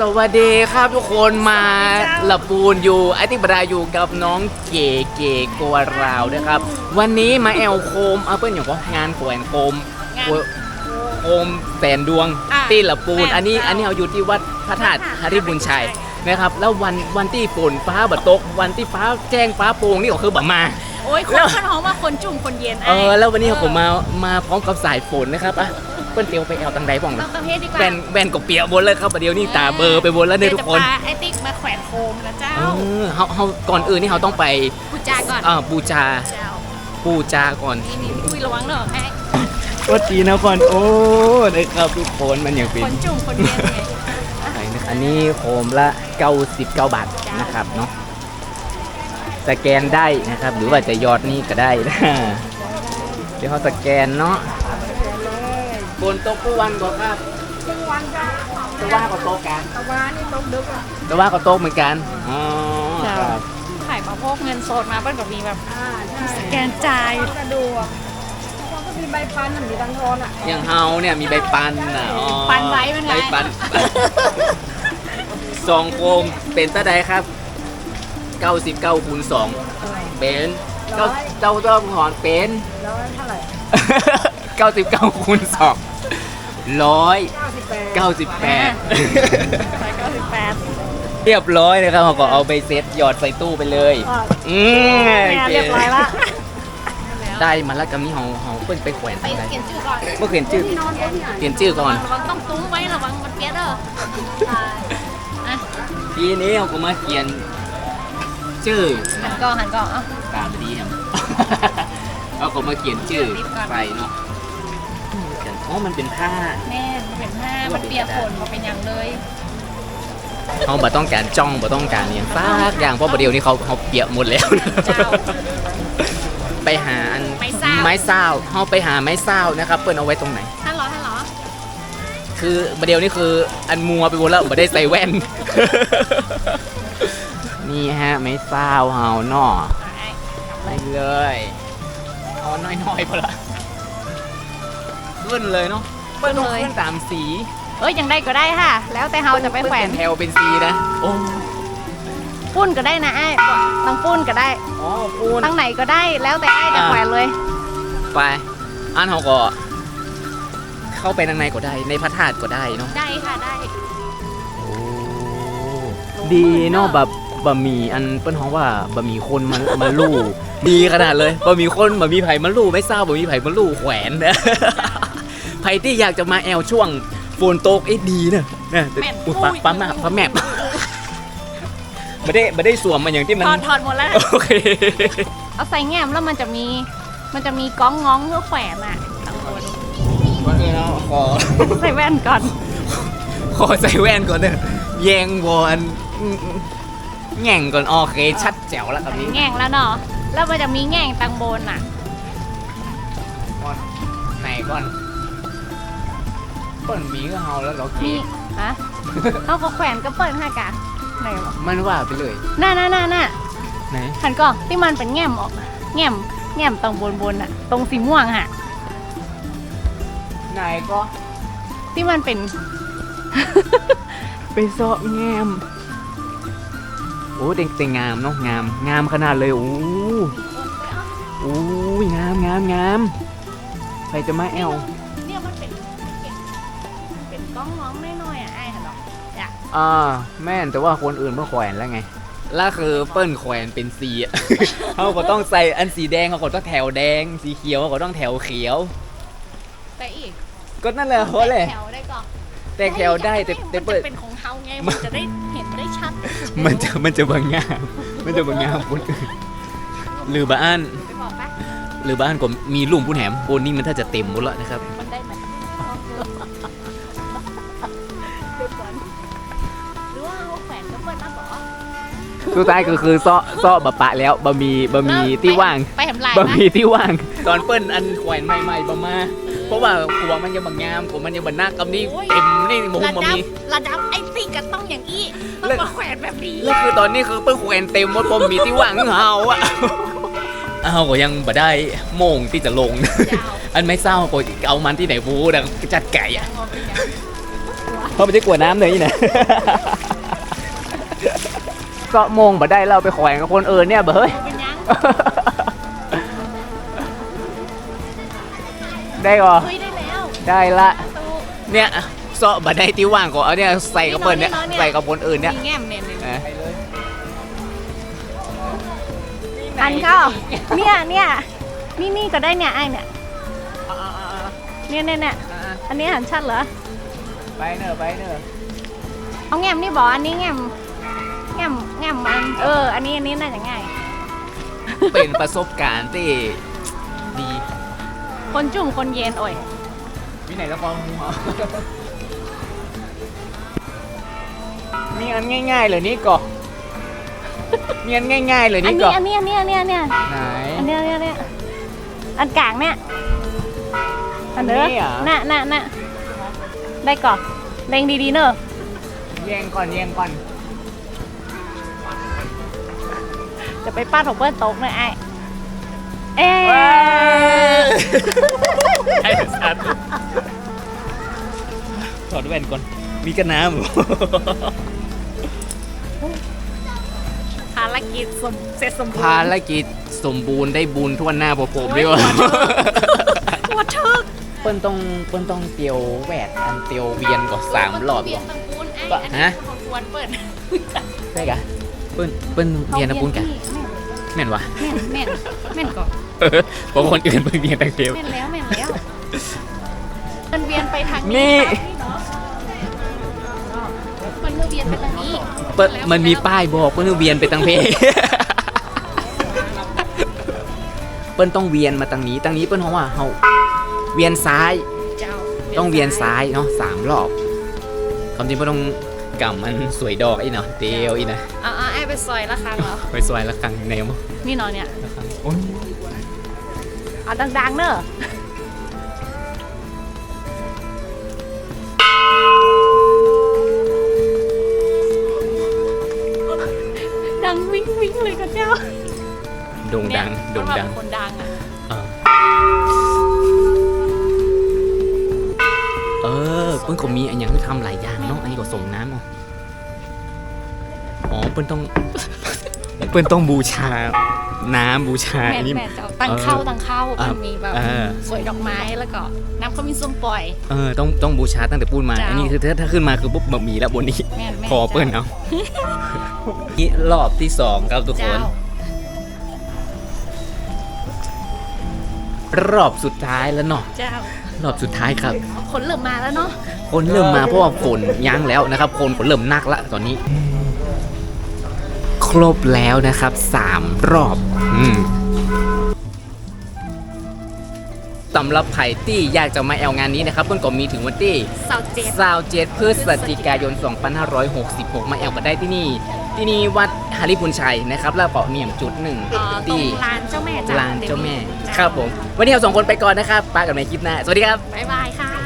สวัสดีครับทุกคนมาละปูนอยู่ไอติบดาอยู่กับน้องเก๋เก๋กัวราวนะครับ วันนี้มาแอลโคมเอาเปิ้ลอย่างว่างานแขวนโคมงาน โคมแสนดวงอะตีละปูนแม่นอันนี้เจ้าอันนี้เอาอยู่ที่วัดพระธาตุพระธาตุฮาริบุญชัยนะครับ แล้ววันวันที่ฝนฟ้าบัดตก วันที่ฟ้าแจ้งฟ้าโปร่งนี่ก็คือแบบมา โอ้ยคนคนหอมว่าคนจุ่มคนเย็นเออแล้ววันนี้ผมมามาพร้อมกับสายฝนนะครับอะ เปิ้ลเตียวไปแอลตังใดบ้างต้อนะงประเภทดีกว่าแบนแบนกับเปียบนเลยครับประเดี๋ยวนี้ตาเบลอร์ไปบนแล้วเนี่ยทุกคนดี๋วจะพาไอติ๊กมาแขวนโคมนะเจ้าเออเขาเขาก่อนอื่นนี่เขาต้องไปพูดจาก่อนอ่าบูชาเจ้าบูชาก่อน นี่นี่คุยระวังเนอะไอ้วัดจีนครโอ้นะครับทุกคนมันอย่างเป็นคนจุ่มคนเย็นไงไหนนะอันนี้โคมละ 99 บาทนะครับเนาะสแกนได้นะครับ หรือว่าจะยอดนี่ก็ได้นะเดี๋ยวเขาสแกนเนาะ บนโต๊ะผู้วันก่อนครับทุกวันจ้าตัวว่าก็โต๊ะกันตะวันนี่ต้องดึกอะตัวว่าก็โต๊ะเหมือนกันอ๋อครับถ่ายมาพกเงินสดมาเปิ้ลกับมีแบบอ่าใช่สแกนจ่ายสะดวกเพราะก็มีใบปันน่ะมีตังทอนอะอย่างเฮาเนี่ยมีใบปันนะอ๋อปันไว้เป็นไงใบปันสองโคมเป็นตะไดครับ99คูณ2เป็นเจ้าเจ้าต้องถอนเป็นแล้วเท่าไหร่ 99คูณ2 ร้อยเก้าสิบแปด98ร้อยเก้าสิบแปดเรียบร้อยนะครับเราก็เอาไปเซ็ตหยอดใส่ตู้ไปเลยอ่าอืมงานเรียบร้อยละได้มาแล้วกับนี้เฮาเฮาเพิ่นไปแขวนไปทางใดเขียนชื่อก่อนเมื่อเขียนชื่อที่นอนก็ที่ไหนเขียนชื่อก่อน ระวังต้องตุ้งไว้ระวังมันเปียกเด้อตายอะทีนี้เราก็มาเขียน ชื่อหันก่อนหันก่อนเอ้า ตามดีครับเราก็มาเขียนชื่อรีบก่อนใส่เนาะ อ๋อมันเป็นผ้า แม่มันเป็นผ้ามันเปียกฝนมาเป็นอย่างเลยเขาบ่ต้องการจ้องบ่ต้องการอย่างซากอย่างเพราะประเดี๋ยวนี้เขาเขาเปียกหมดแล้ว เจ้า ไปหาอันไม้ซ่าวไม้ซ่าวเขาไปหาไม้ซ่าวนะครับเปิ้ลเอาไว้ตรงไหน ท่านเหรอท่านเหรอคือประเดี๋ยวนี้คืออันมัวไปหมดแล้วไม่ได้ใส่แว่น นี่ฮะไม้ซ่าวเฮาเนาะไอ้ไปเลยเอาน้อยๆพอละ ขึ้นเลยเนาะเปิ้ลต้องขึ้นตามสีเอ้ยยังได้ก็ได้ค่ะ แล้วแต่เฮาจะไปแขวนเป็นแถวเป็นสีนะโอ้ปุ้นก็ได้นะไอ้ตั้งปุ้นก็ได้อ๋อปูนตั้งไหนก็ได้แล้วแต่ไอ้จะอ่าแขวนเลยไปอันเขาก็ เข้าไปข้างในก็ได้ ในพระธาตุก็ได้เนาะได้ค่ะได้ดีเนาะแบบบะหมี่อันเปิ้นฮ้องว่าบะหมี่คนมามาลู่ดีขนาดเลยบะหมี่คนบะหมี่ไผ่มาลู่ไม่ทราบบะหมี่ไผ่มาลู่แขวนนะ ไผ่ที่อยากจะมาแอลช่วงฝนตกไอ้ดีนะนะแต่แม่นอุยปั๊มอุ้ยปั๊มมาปั๊มแมปไม่ได้ไม่ได้สวมมันอย่างที่มันถอดถอดหมดแล้วนะโอเคเอาใส่แง้มแล้วมันจะมี มันจะมีก้องง้องเพื่อแขวนอะตังบนก่อนอื่นเราขอใส่แว่นก่อน ขอใส่แว่นก่อนเนอะแยงวอนแง่งก่อนโอเค ชัดแจ๋วแล้วครับนี้ แง่งแล้วเนาะ แล้วมันจะมีแง่งตังบนอะก่อนไหนก่อนเปิ้นมีก็เฮาแล้วเหรอเกมีฮะเขาก็แขวนก็เปิดห้ากะไหนวะมันว่าไปเลยน่าน่าน่าน่าไหนหันก่อนที่มันเป็นแง่มออกแง่มแง่มตรงบนบนอะตรงสีม่วงอะไหนก็ที่มันเป็น ไปเซาะแงมโอ้เต็งเต็งงามเนาะงามงามขนาดเลยโอ้โอ้ยงามงามงามใครจะมาแอล ก้องง้องน้อยๆอะไอ้หันหรอกอยากอ่าแม่นแต่ว่าคนอื่นเพิ่งแขวนแล้วไงแล้วคือเปิ้ลแขวนเป็นสีอะ เขาก็ต้องใส่อันสีแดงเขาก็ต้องแถวแดง สีเขียวเขาก็ต้องแถวเขียวแต่อีกก็นั่นแหละเพราะแหละแถวได้ก่อนแตกแถวได้แต่แต่มันเปิ้ลจะเป็นของเฮาไง มันจะได้เห็นได้ชัดมันจะมันจะบางงามมันจะบางงามคนอื่นหรือบ้าน ไปบอกปะ หรือบ้านก็มีลุ่มผู้แหมโอนนี่มันถ้าจะเต็มหมดแล้วนะครับ รือว่าเอาแขวนก็เปิดหน้าบอกสุดท้ายก็คือซ้อซ้อบะปะแล้วบะหมีบะหมีที่ว่างไปทำลายบะหนะมี่ที่ว่าง ตอนเปิ้ลอันแขวนใหม่ๆบะมาเพราะว่าหัวมันยังบางงามผมมันยังบางหน้ากำนี่เต็มนี่มุมระบะดัมีบระดับไอ้ติก็ต้องอย่างนี้ต้องแล้วมาแขวนแบบนี้แล้วคือตอนนี้คือเปิ้ลแขวนเต็มหมดบะหมี่ที่ว่างเฮาอะเอาก็ยังบ่ได้โมงที่จะลง ยาวอันไม่เศร้าก็เอามันที่ไหนบูดังจัดไก่อะย เขาไม่ได้กลัวน้ำเลยนี่นะเกาะโมงบ่ได้เราไปแขวงกับคนอื่นเนี่ยเบเฮ้ยเป็นยังได้ก่อเฮ้ยได้แล้วได้ละ ตู้เนี่ยเสาะบัได้ที่ว่างก่อนเอาเนี่ยใส่กับเปิ้ลเนี่ยนี่เนาะเนี่ยใส่กับคนอื่นเนี่ยมีแง่มเนี่ยเนี่ยเอออันก็เนี่ยเนี่ยนี่นี่ก็ได้เนี่ยไอเนี่ยเนี่ยเนี่ยเนี่ยอันนี้หันชัดเหรอ ไปเนอะไปเนอะเอาแง่มนี่บอกอันนี้แง่มแง่มแง่มมัน เออ อันนี้อันนี้น่าจะง่าย เป็นประสบการณ์ที่ดีคนจุ่มคนเย็นโอ้ยวินัยละครมูเหรอมีอันง่ายๆเลยนี่ก่อมีอันง่ายๆเลยอันนี่นี้ก่ออันนี้อันนี้อันนี้อันนี้ไหน อันนี้อันนี้อันนี้อันกลางเนี่ยอันเด้อนี่เหรอ น่ะน่ะน่ะ ได้ก่อนเล็งดีๆเนอะแย่งก่อนแย่งก่อน จะไปป้าดของเปิ้ลตกเลยไอเอ๊ว้าะไอ้สัตว์ถอดแว่นก่อน มีกระน้ำอยู่ภารกิจสมเสร็จสมบูรณ์ภารกิจสมบูรณ์ได้บุญทั่วหน้าผมผมดีกว่าปวดทึก เปิ้ลต้องเปิ้ลต้องเตียวแหวดอันเตียวเวียนก่อนสามรอบเวียก่อนนตังปูนไอ้ปะอันนี้ฮะของควรเปิดใช่กะเปิ้ลเปิ้ลเวียนนะปุ้นกะแม่นวะแม่นแม่นแม่นก่อนเพราะคนอื่นเพิ่งเวียนแต่เดียว แม่นแล้วแม่นแล้วมันเวียนไปทางนี่เนาะมันเวียนไปทางนี้เปิ้ลมันมีป้ายบอกเปิ้ลเวียนไปตังเพ เปิ้ลต้องเวียนมาตังนี้ตังนี้เปิ้ลเพราะว่าเฮา เวียนซ้าย เจ้าต้องเวียนซ้ายเนาะสามรอบความจริงเปิ้ลต้องกำมันสวยดอกอีเนาะเตียวอีนะอ่าไอ้ไปซอยละครั้งเหรอไปสวยละครั้งแนวมั้งนี่เนาะเนี่ยละครั้งโอ้ยเอาดังๆเนอะดังวิ่งวิ่งเลยกับเจ้าโด่งดัง เนี่ยโด่งดังเพราะว่าเป็นคนดังอะ เปิ้ลต้องเปิ้ลต้องบูชาน้ำบูชาแม่นนี้แม่เจ้าตั้งเข้าตั้งเข้าอะมันมีแบบสวยดอกไม้แล้วก็น้ำเขามีส้มปล่อย เออต้องต้องบูชาตั้งแต่ปูนมาจ้าอันนี้คือถ้าถ้าขึ้นมาคือปุ๊บบะหมี่แล้วบนนี้ แม่นแม่อเปิ้ลเอานี่รอบที่สองครับทุกคเจ้าน รอบสุดท้ายแล้วเนาะเจ้ารอบสุดท้ายครับ คนเริ่มมาแล้วเนาะคนเริ่มมาเพราะว่าฝนยั้งแล้วนะครับ คนฝนเริ่มนักละตอนนี้ ครบแล้วนะครับสามรอบอืมสำหรับไผ่ที่อยากจะมาแอลงานนี้นะครับเพิ่นก็มีถึงวันที่เสาเจ็ดสาวเจ็ดพฤศจิกายน 2566 มาแอลกันได้ที่นี่ ที่นี่วัดฮาริพุนชัยนะครับแล้วก็มีอย่างจุดหนึ่งเอ่อตรงที่ลานเจ้าแม่จ้ะลานเจ้าแม่ดี๋ยวครับผม วันนี้เราสองคนไปก่อนนะครับป้ากับในคลิปหน้า สวัสดีครับ บ๊ายบายค่ะ